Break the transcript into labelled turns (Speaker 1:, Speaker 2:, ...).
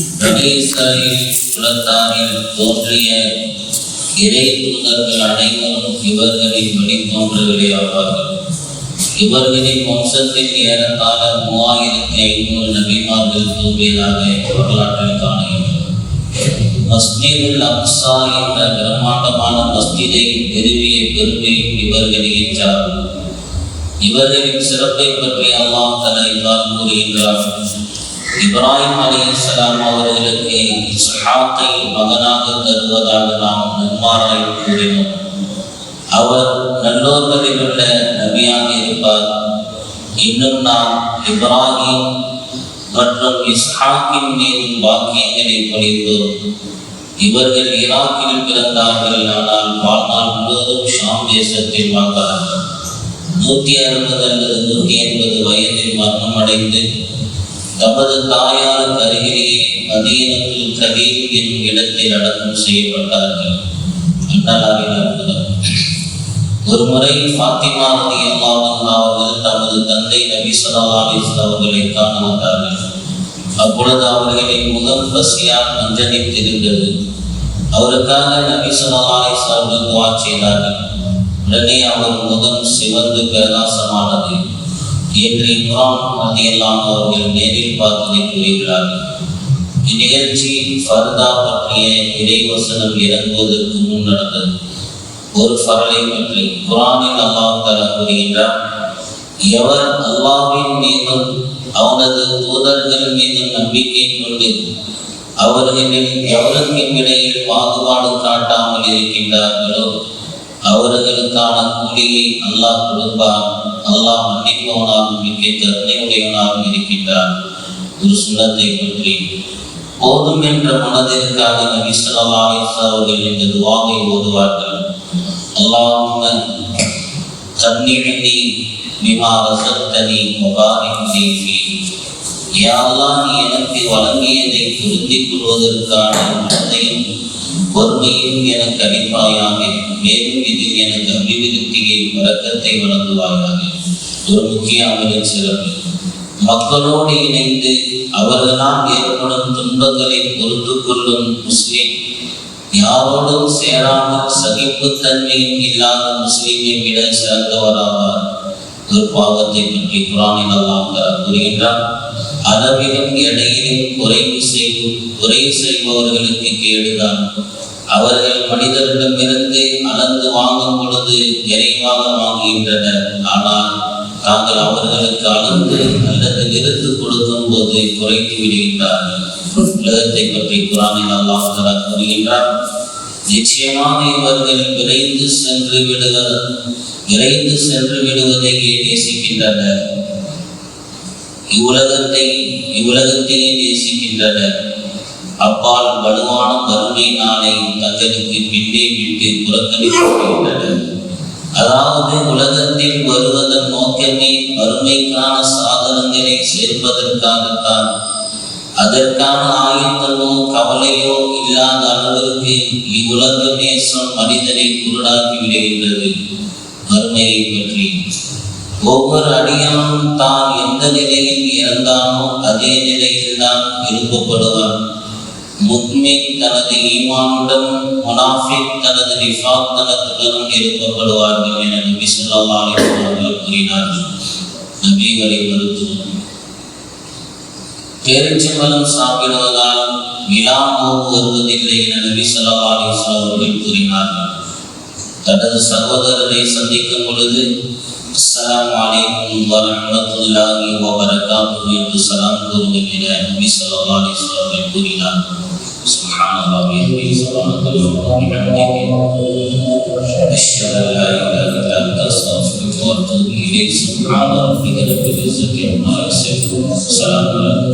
Speaker 1: இஸ்ரவேல் குலத்தாரில் தோன்றிய இறை தூதர்கள் அனைவரும் இவர்களின் வழிபோன்றவர்களே ஆவார்கள். இவர்களின் வம்சத்தில் ஏறத்தாழ மூவாயிரத்தி ஐநூறு நபிமார்கள் தோன்றியதாக வரலாற்றில் காணுகின்றனர் மஸ்ஜிதுல் அக்ஸா என்ற பிரம்மாண்டமான மஸ்ஜிதை நிறுவிய பெருமையும் இவர்களே என்றார்கள் இவர்களின் சிறப்பை பற்றி அல்லாஹ் தலா இவ்வாறு கூறுகின்றார் இப்ராஹிம் அலைஹிஸ்ஸலாம் அவர்களுக்கு இஸ்ஹாக்கை மகனாக தருவதாக நாம் நன்மாராய் கூறினோம் அவர் நல்லோர்களில் உள்ள நபியாக இருப்பார் இன்னும் நாம் இப்ராஹிம் மற்றும் இஸ்ஹாக்கின் மீது பாக்கியங்களை பொழிந்தோம் இவர்கள் ஈராக்கில் பிறந்தார்கள் ஆனால் வாழ்நாள் முழுவதும் ஷாம் தேசத்தில் வாழ்ந்தார்கள் நூற்றி அறுபது அல்லது நூற்றி எண்பது வயதில் மரணம் அடைந்து தமது தாயார் அருகிலேயே மதீனத்தில் கபீர் என்னும் இடத்தில் அடக்கம் செய்யப்பட்டார்கள். ஒரு முறை ஃபாத்திமா ரதி அவர்கள் தமது தந்தை நபி ஸல்லல்லாஹு அவர்களை காண வந்தார்கள். அப்பொழுது அவர்களின் முகம் பசியால் மஞ்சளித்திருந்தது அவருக்காக நபி ஸல்லல்லாஹு அலைஹி அவர்கள் துவா செய்தார்கள். உடனே அவர் முகம் சிவந்து பிரகாசமானது. என்று இம்ரான் ரலியல்லாஹு அவர்கள் நேரில் பார்த்து கூறுகிறார்கள் இந்நிகழ்ச்சி ஃபர்தா பற்றிய இறைவசனம் இறங்குவதற்கு முன் நடந்தது. ஒரு ஃபரலை பற்றி குரானில் அல்லாஹ் தர கூறுகின்றார் எவர் அல்லாஹ்வின் மீதும் அவனது தூதர்கள் மீதும் நம்பிக்கை கொண்டு அவர்களில் எவருக்கும் இடையில் பாகுபாடு காட்டாமல் இருக்கின்றார்களோ அவர்களுக்கான கூலியை அல்லாஹ் கொடுப்பார் அல்லாஹ் மன்னிப்பவனாகவும் மிக்க கருணையுடையவனாகவும் இருக்கின்றார் ஒரு சுண்ணத்தை பற்றி போதும் என்ற மனதிற்காக நபி ஸல்லல்லாஹு அவர்கள் இந்த துஆவை ஓதுவார்கள். அல்லாஹும்ம கன்னிழ்னி பிமா ரசத்தனி முபாரிக் செய்தி யாரெல்லாம் நீ எனக்கு வழங்கியதை பொருந்திக் கொள்வதற்கான மனதையும் பொறுமையும் எனக்கு அளிப்பாயாக மேலும் இதில் எனக்கு அபிவிருத்தியை வழக்கத்தை வழங்குவாயாக ஒரு முக்கிய அமலின் சிறப்பு மக்களோடு இணைந்து அவர்களால் ஏற்படும் துன்பங்களை பொறுத்து கொள்ளும் முஸ்லிம் யாரோடும் சேராமல் சகிப்புத்தன்மையும் இல்லாத முஸ்லீமை விட சிறந்தவராவார். ஒரு பாவத்தை பற்றி குரானில் அல்லாஹ் கூறுகின்றார் அளவிலும் எடையிலும் குறைவு செய்யும் குறை செய்பவர்களுக்கு கேடுதான். அவர்கள் மனிதரிடமிருந்து அளந்து வாங்கும் பொழுது நிறைவாக வாங்குகின்றனர். ஆனால் தாங்கள் அவர்களுக்கு அளந்து அல்லது நிறுத்து கொடுக்கும் போது குறைத்து விடுகின்றார்கள். உலகத்தை பற்றி குரானில் அல்லாஹ் கூறுகின்றார் நிச்சயமாக இவர்கள் விரைந்து சென்று விடுவது விரைந்து சென்று விடுவதையே நேசிக்கின்றனர்? இவ்வுலகத்தை இவ்வுலகத்திலே நேசிக்கின்றனர் அப்பால் வலுவான வறுமை நாளை தங்களுக்கு பின்னே விட்டு புறக்கணிக்கின்றனர் அதாவது உலகத்தில் வருவதன் நோக்கமே வறுமைக்கான சாதனங்களை சேர்ப்பதற்காகத்தான். அதற்கான ஆயத்தமோ கவலையோ இல்லாத அளவிற்கு இவ்வுலக நேசம் மனிதனை குருடாக்கி விடுகின்றது. வறுமையை பற்றி. ஒவ்வொரு அடியான அதே நிலையில் தான் எழுப்பப்படுவான் முக்மின் தனது ஈமானுடன் முனாஃபிக் தனது நிஃபாக்தனத்துடனும் எழுப்பப்படுவார்கள் என நபி சொல்லா அவர்கள் கூறினார்கள். நபிகளை மருத்துவம் பேரிச்சம்பழம் சாப்பிடுவதால் விழா நோவு வருவதில்லை என நபி சொல்லா அலிஸ்லாம் அவர்கள் கூறினார்கள். தனது சகோதரரை சந்திக்கும் பொழுது السلام علیکم ورحمۃ اللہ وبرکاتہ تو سلام میرے نبی صلی اللہ علیہ وسلم سبحان اللہ سبحان اللہ ان لا الا انت الیک سبحان ربک رب العزت عما یصفون سلام علیکم